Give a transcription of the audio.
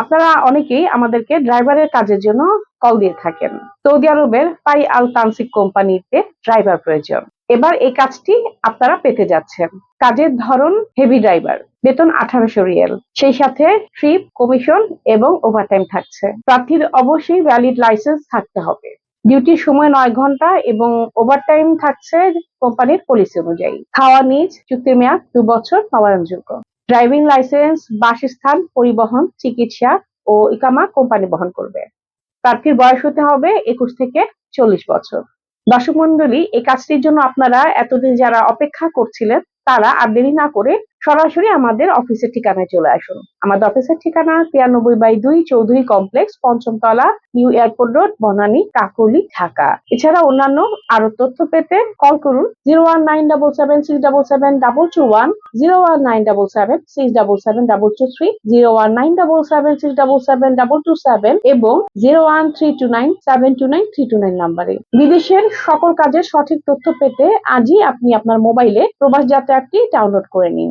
আপনারা অনেকেই আমাদেরকে ড্রাইভারের কাজের জন্য কল দিয়ে থাকেন। সৌদি আরবের পাই আল তানসিক কোম্পানিতে ড্রাইভার প্রয়োজন। এবার এই কাজটি আপনারা পেতে যাচ্ছেন। কাজের ধরন হেভি ড্রাইভার বেতন আঠারোশো রিয়েল। সেই সাথে ট্রিপ কমিশন এবং ওভারটাইম থাকছে। প্রার্থীর অবশ্যই ভ্যালিড লাইসেন্স থাকতে হবে। ডিউটির সময় নয় ঘণ্টা এবং ওভারটাইম থাকছে কোম্পানির পলিসি অনুযায়ী। খাওয়া নিজ, চুক্তির মেয়াদ দু বছর নবায়নযোগ্য ড্রাইভিং লাইসেন্স, বাসস্থান, পরিবহন, চিকিৎসা ও ইকামা কোম্পানি বহন করবে। প্রার্থীর বয়স হতে হবে একুশ থেকে চল্লিশ বছর। দর্শক মন্ডলী এই কাজটির জন্য আপনারা এতদিন যারা অপেক্ষা করছিলেন, তারা আর দেরি না করে সরাসরি আমাদের অফিসের ঠিকানায় চলে আসুন। আমাদের অফিসের ঠিকানা তিরানব্বই বাই দুই Chowdhury complex, পঞ্চমতলা, new airport road, Banani, Kakoli, Dhaka. এছাড়া অন্যান্য আরও তথ্য পেতে কল করুন zero one nine double seven six double seven double two one, zero one nine double seven six double seven double two three, zero one nine double seven six double seven double two seven এবং zero one three two nine seven two nine three two nine নাম্বারে। বিদেশের সকল কাজের সঠিক তথ্য পেতে আজই আপনি আপনার মোবাইলে প্রবাস যাত্রা অ্যাপটি ডাউনলোড করে নিন।